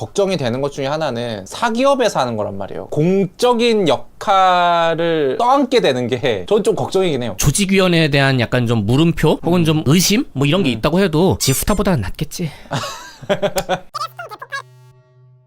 걱정이 되는 것 중에 하나는 사기업에서 하는 거란 말이에요. 공적인 역할을 떠안게 되는 게 저는 좀 걱정이긴 해요. 조직위원회에 대한 약간 좀 물음표 혹은 좀 의심 뭐 이런 게 있다고 해도 지프타보다는 낫겠지.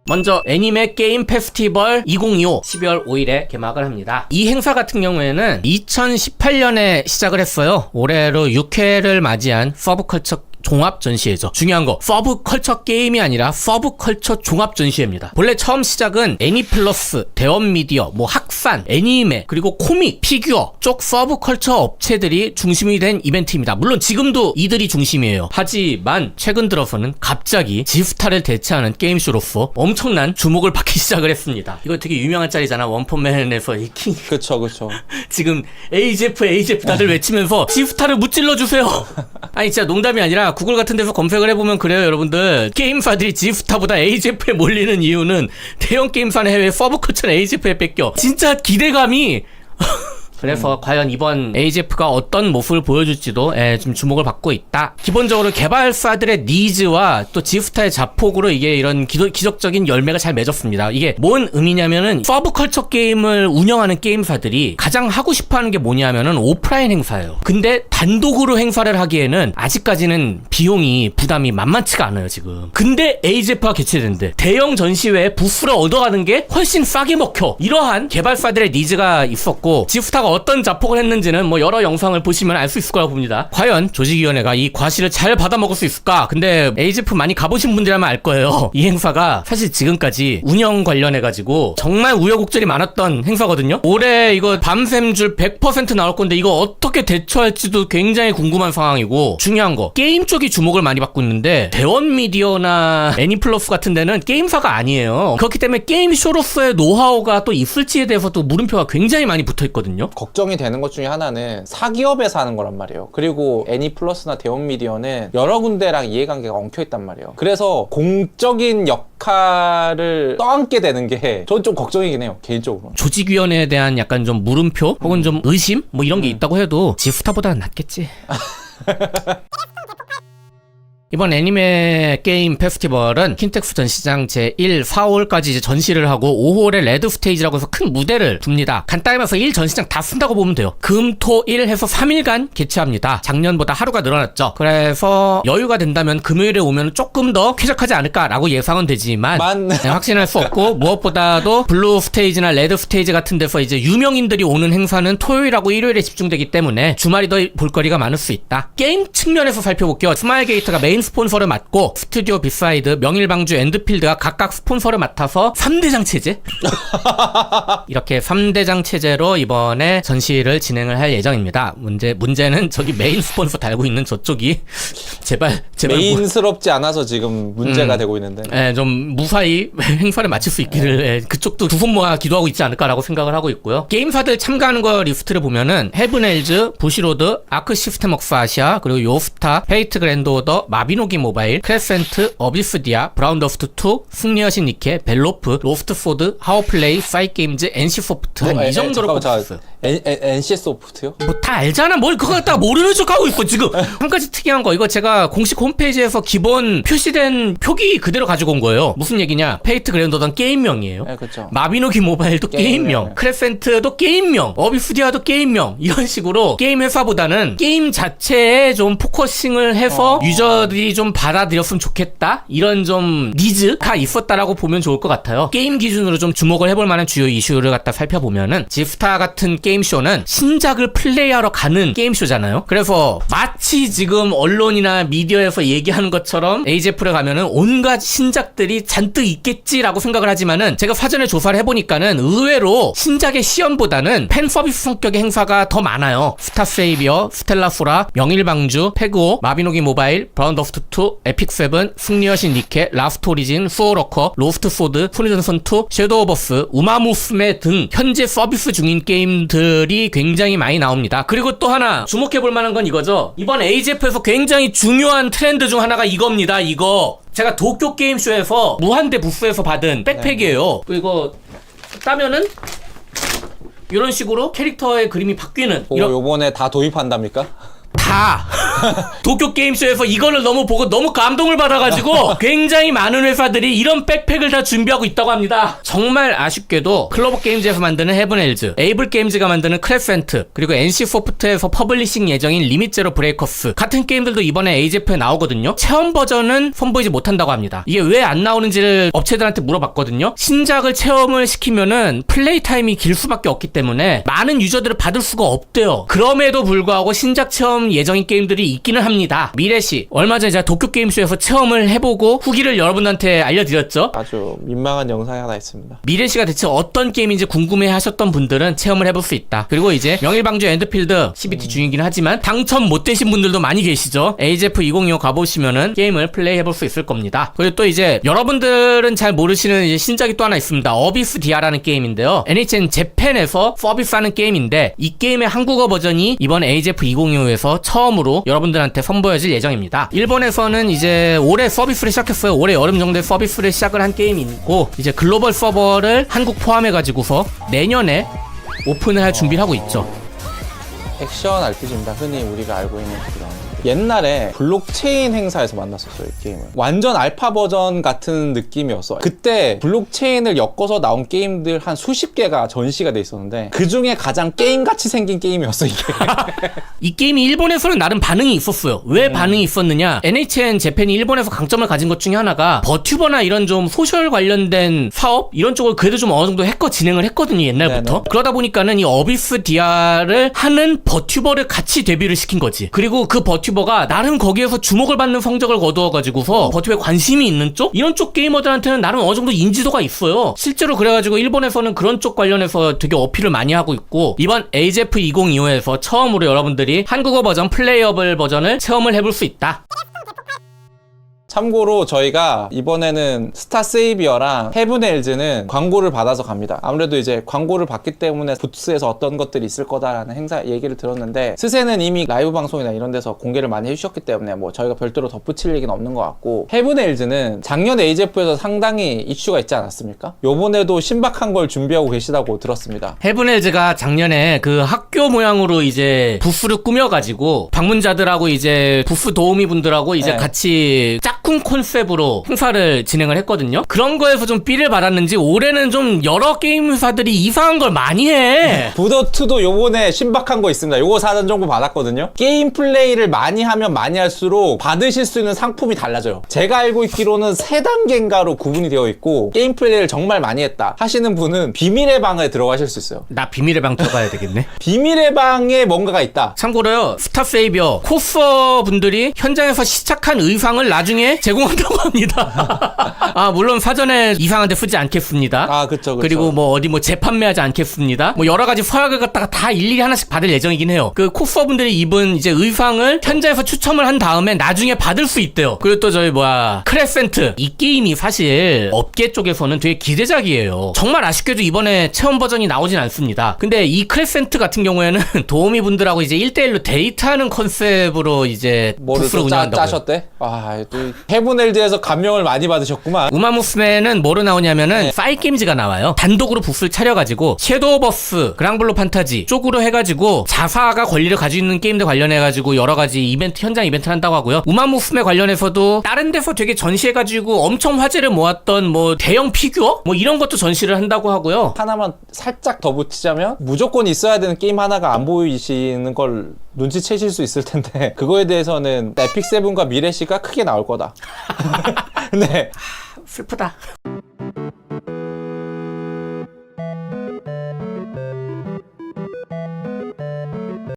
먼저 애니메 게임 페스티벌 2025 12월 5일에 개막을 합니다. 이 행사 같은 경우에는 2018년에 시작을 했어요. 올해로 6회를 맞이한 서브컬처 종합 전시회죠. 중요한 거 서브 컬처 게임이 아니라 서브 컬처 종합 전시회입니다. 본래 처음 시작은 애니플러스, 대원 미디어, 뭐 학산, 애니메, 그리고 코믹, 피규어 쪽 서브 컬처 업체들이 중심이 된 이벤트입니다. 물론 지금도 이들이 중심이에요. 하지만 최근 들어서는 갑자기 지스타를 대체하는 게임쇼로서 엄청난 주목을 받기 시작을 했습니다. 이거 되게 유명한 짤이잖아. 원펀맨에서 이 킹. 그쵸, 그쵸. 지금 AJF AJF 다들 외치면서 지스타를 무찔러 주세요. 아니 진짜 농담이 아니라 구글 같은 데서 검색을 해보면 그래요 여러분들. 게임사들이 지스타보다 AJF에 몰리는 이유는 대형 게임사는 해외 서브컬처는 AJF에 뺏겨. 진짜 기대감이 그래서 과연 이번 AJF가 어떤 모습을 보여줄지도 예, 좀 주목을 받고 있다. 기본적으로 개발사들의 니즈와 또 지스타의 자폭으로 이게 이런 기도, 기적적인 열매가 잘 맺었습니다. 이게 뭔 의미냐면은 서브컬처 게임을 운영하는 게임사들이 가장 하고 싶어하는 게 뭐냐면은 오프라인 행사예요. 근데 단독으로 행사를 하기에는 아직까지는 비용이 부담이 만만치가 않아요 지금. 근데 AJF가 개최된대. 대형 전시회에 부스를 얻어가는 게 훨씬 싸게 먹혀. 이러한 개발사들의 니즈가 있었고 지스타가 어떤 자폭을 했는지는 뭐 여러 영상을 보시면 알 수 있을 거라고 봅니다. 과연 조직위원회가 이 과실을 잘 받아먹을 수 있을까? 근데 AJF 많이 가보신 분들이라면 알 거예요. 이 행사가 사실 지금까지 운영 관련해가지고 정말 우여곡절이 많았던 행사거든요. 올해 이거 밤샘줄 100% 나올 건데 이거 어떻게 대처할지도 굉장히 궁금한 상황이고 중요한 거 게임 쪽이 주목을 많이 받고 있는데 대원 미디어나 애니플러스 같은 데는 게임사가 아니에요. 그렇기 때문에 게임 쇼로서의 노하우가 또 있을지에 대해서도 물음표가 굉장히 많이 붙어 있거든요. 걱정이 되는 것 중에 하나는 사기업에서 하는 거란 말이에요. 그리고 애니플러스나 대원미디어는 여러 군데랑 이해관계가 엉켜있단 말이에요. 그래서 공적인 역할을 떠안게 되는 게 저는 좀 걱정이긴 해요. 개인적으로. 조직위원회에 대한 약간 좀 물음표 혹은 좀 의심 뭐 이런 게 있다고 해도 지스타보다는 낫겠지. 이번 애니메 게임 페스티벌은 킨텍스 전시장 제1, 4홀까지 이제 전시를 하고 5홀에 레드 스테이지라고 해서 큰 무대를 둡니다. 간단히 말해서 1 전시장 다 쓴다고 보면 돼요. 금, 토, 일 해서 3일간 개최합니다. 작년보다 하루가 늘어났죠. 그래서 여유가 된다면 금요일에 오면 조금 더 쾌적하지 않을까라고 예상은 되지만 만 네, 확신할 수 없고 무엇보다도 블루 스테이지나 레드 스테이지 같은 데서 이제 유명인들이 오는 행사는 토요일하고 일요일에 집중되기 때문에 주말이 더 볼거리가 많을 수 있다. 게임 측면에서 살펴볼게요. 스마일 게이트가 메인 스폰서를 맡고 스튜디오 비사이드, 명일방주, 엔드필드가 각각 스폰서를 맡아서 3대장 체제? 이렇게 3대장 체제로 이번에 전시를 진행을 할 예정입니다. 문제 문제는 저기 메인 스폰서 달고 있는 저쪽이 제발 제발 뭐- 메인스럽지 않아서 지금 문제가 음. 되고 있는데. 예, 좀 무사히 행사를 마칠 수 있기를 예, 그쪽도 두 손 모아 기도하고 있지 않을까라고 생각을 하고 있고요. 게임사들 참가하는 거 리스트를 보면은 헤븐엘즈, 부시로드, 아크 시스템 웍스 아시아, 그리고 요스타, 페이트 그랜드 오더, 마 비노기 모바일, 크레센트, 어비스디아, 브라운더스트 2, 승리여신 니케, 벨로프, 로스트포드, 하워플레이, 사이게임즈, NC소프트 한 뭐, 에, 이 에, 정도로 꼽혔어요. NC 소프트요? 뭐 다 알잖아. 뭘 그거 갖다가 모르는 척 하고 있어 지금. 한 가지 특이한 거 이거 제가 공식 홈페이지에서 기본 표시된 표기 그대로 가지고 온 거예요. 무슨 얘기냐? 페이트 그랜더던 게임명이에요. 네, 그쵸. 마비노기 모바일도 게임명. 게임명, 크레센트도 게임명, 어비스디아도 게임명 이런 식으로 게임 회사보다는 게임 자체에 좀 포커싱을 해서 어. 유저 들이 좀 받아들였으면 좋겠다 이런 좀 니즈가 있었다라고 보면 좋을 것 같아요. 게임 기준으로 좀 주목을 해볼 만한 주요 이슈를 갖다 살펴보면은 지스타 같은 게임쇼는 신작을 플레이하러 가는 게임쇼잖아요. 그래서 마치 지금 언론이나 미디어에서 얘기하는 것처럼 에이제프를 가면은 온갖 신작들이 잔뜩 있겠지라고 생각을 하지만은 제가 사전에 조사를 해보니까는 의외로 신작의 시연보다는 팬 서비스 성격의 행사가 더 많아요. 스타 세이비어, 스텔라 소라, 명일방주, 페그오, 마비노기 모바일, 브라운더 스트 2, 에픽세븐, 승리여신 니케, 라스트 오리진, 수어러커, 로스트 소드, 프리전선 2, 섀도우 오버스, 우마무스메 등 현재 서비스 중인 게임들이 굉장히 많이 나옵니다. 그리고 또 하나 주목해볼 만한 건 이거죠. 이번 AGF에서 굉장히 중요한 트렌드 중 하나가 이겁니다. 이거 제가 도쿄 게임쇼에서 무한대 부스에서 받은 백팩이에요. 이거 따면은 이런 식으로 캐릭터의 그림이 바뀌는 오, 이런 요번에 다 도입한답니까? 다 도쿄 게임쇼에서 이거를 너무 보고 너무 감동을 받아가지고 굉장히 많은 회사들이 이런 백팩을 다 준비하고 있다고 합니다. 정말 아쉽게도 클로버 게임즈에서 만드는 헤븐헬즈, 에이블 게임즈가 만드는 크레센트, 그리고 NC 소프트에서 퍼블리싱 예정인 리밋제로 브레이커스 같은 게임들도 이번에 AJF에 나오거든요. 체험 버전은 선보이지 못한다고 합니다. 이게 왜 안 나오는지를 업체들한테 물어봤거든요. 신작을 체험을 시키면은 플레이 타임이 길 수밖에 없기 때문에 많은 유저들을 받을 수가 없대요. 그럼에도 불구하고 신작 체험 예정인 게임들이 있기는 합니다. 미래시 얼마 전에 제가 도쿄 게임쇼에서 체험을 해보고 후기를 여러분한테 알려드렸죠. 아주 민망한 영상이 하나 있습니다. 미래시가 대체 어떤 게임인지 궁금해 하셨던 분들은 체험을 해볼 수 있다. 그리고 이제 명일방주 엔드필드 CBT 중이긴 하지만 당첨 못 되신 분들도 많이 계시죠. AJF 2025 가보시면은 게임을 플레이 해볼 수 있을 겁니다. 그리고 또 이제 여러분들은 잘 모르시는 이제 신작이 또 하나 있습니다. 어비스 디아라는 게임인데요. NHN 재팬에서 서비스하는 게임인데 이 게임의 한국어 버전이 이번 AJF 2025에서 처음으로 여러분 들한테 선보여질 예정입니다. 일본에서는 이제 올해 서비스를 시작했어요. 올해 여름 정도에 서비스를 시작을 한 게임이고 이제 글로벌 서버를 한국 포함해 가지고서 내년에 오픈을 할 준비를 하고 있죠. 액션 RPG입니다. 흔히 우리가 알고 있는 그런. 옛날에 블록체인 행사에서 만났었어요, 이 게임을. 완전 알파 버전 같은 느낌이었어. 그때 블록체인을 엮어서 나온 게임들 한 수십 개가 전시가 돼 있었는데 그 중에 가장 게임같이 생긴 게임이었어, 이게. 이 게임이 일본에서는 나름 반응이 있었어요. 왜 반응이 있었느냐? NHN 재팬이 일본에서 강점을 가진 것 중에 하나가 버튜버나 이런 좀 소셜 관련된 사업 이런 쪽을 그래도 좀 어느 정도 했거 진행을 했거든요 옛날부터. 네네. 그러다 보니까는 이 어비스 디아를 하는 버튜버를 같이 데뷔를 시킨 거지. 그리고 그 버튜버 가 나름 거기에서 주목을 받는 성적을 거두어가지고서 버튜버에 관심이 있는 쪽 이런 쪽 게이머들한테는 나름 어느 정도 인지도가 있어요. 실제로 그래가지고 일본에서는 그런 쪽 관련해서 되게 어필을 많이 하고 있고 이번 AJF 2025에서 처음으로 여러분들이 한국어 버전 플레이어블 버전을 체험을 해볼 수 있다. 참고로 저희가 이번에는 스타 세이비어랑 헤븐엘즈는 광고를 받아서 갑니다. 아무래도 이제 광고를 받기 때문에 부스에서 어떤 것들이 있을 거다라는 행사 얘기를 들었는데 스세는 이미 라이브 방송이나 이런 데서 공개를 많이 해주셨기 때문에 뭐 저희가 별도로 덧붙일 얘기는 없는 것 같고 헤븐엘즈는 작년 AJF에서 상당히 이슈가 있지 않았습니까? 요번에도 신박한 걸 준비하고 계시다고 들었습니다. 헤븐헬즈가 작년에 그 학교 모양으로 이제 부스를 꾸며가지고 방문자들하고 이제 부스 도우미 분들하고 이제 네. 같이 짝꿍 컨셉으로 행사를 진행을 했거든요. 그런 거에서 좀 삐를 받았는지 올해는 좀 여러 게임 회사들이 이상한 걸 많이 해. 부더2도 요번에 신박한 거 있습니다. 요거 사전 정보 받았거든요. 게임 플레이를 많이 하면 많이 할수록 받으실 수 있는 상품이 달라져요. 제가 알고 있기로는 세 단계인가로 구분이 되어 있고 게임 플레이를 정말 많이 했다 하시는 분은 비밀의 방에 들어가실 수 있어요. 나 비밀의 방 들어가야 되겠네. 비밀의 방에 뭔가가 있다. 참고로요, 스타 세이비어 코스어 분들이 현장에서 시작한 의상을 나중에 제공한다고 합니다. 아, 물론 사전에 이상한데 쓰지 않겠습니다. 아, 그쵸, 그쵸. 그리고 뭐 어디 뭐 재판매하지 않겠습니다. 뭐 여러 가지 서약을 갖다가 다 일일이 하나씩 받을 예정이긴 해요. 그 코스어 분들이 입은 이제 의상을 현장에서 추첨을 한 다음에 나중에 받을 수 있대요. 그리고 또 저희 뭐야 크레센트 이 게임이 사실 업계 쪽에서는 되게 기대작이에요. 정말 아쉽게도 이번에 체험 버전이 나오진 않습니다. 근데 이 크레센트 같은 경우에는 도우미 분들하고 이제 1대1로 데이트하는 컨셉으로 이제 뭐를 부스를 또 짜, 운영한다고. 짜셨대? 아, 또 헤븐 엘드에서 감명을 많이 받으셨구만. 우마무스메는 뭐로 나오냐면은 네. 사이게임즈가 나와요. 단독으로 부스를 차려가지고 섀도우 버스, 그랑블루 판타지 쪽으로 해가지고 자사가 권리를 가지고 있는 게임들 관련해가지고 여러 가지 이벤트 현장 이벤트를 한다고 하고요. 우마무스메 관련해서도 다른 데서 되게 전시해가지고 엄청 화제를 모았던 뭐 대형 피규어 뭐 이런 것도 전시를 한다고 하고요. 하나만 살짝 더 붙이자면 무조건 있어야 되는 게임 하나가 안 보이시는 걸 눈치채실 수 있을 텐데 그거에 대해서는 에픽 세븐과 미래시가 크게 나올 거다. 근데 슬프다.